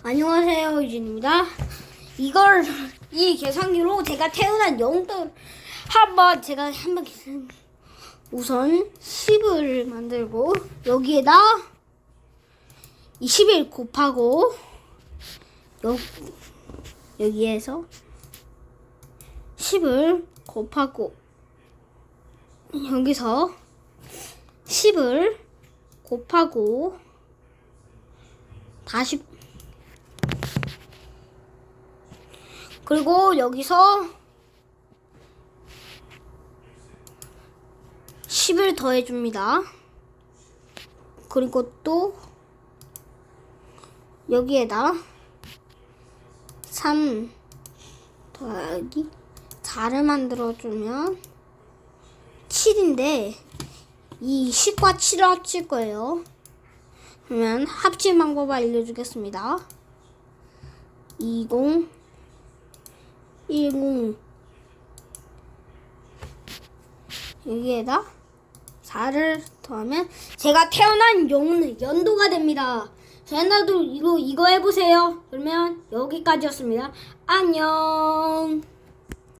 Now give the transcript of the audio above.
안녕하세요 유진입니다. 이걸 이 계산기로 제가 태어난 영도 한번 제가 한번 계산 우선 10을 만들고 여기에다 21 곱하고 여, 여기에서 10을 곱하고 여기서 10을 곱하고 다시 그리고 여기서 10을 더해줍니다. 그리고 또 여기에다 3 더하기 4를 만들어주면 7인데 이 10과 7을 합칠 거예요. 그러면 합친 방법 알려주겠습니다. 20 10 여기에다 4를 더하면 제가 태어난 연, 연도가 됩니다. 저희나도 이거 이거 해보세요. 그러면 여기까지였습니다. 안녕.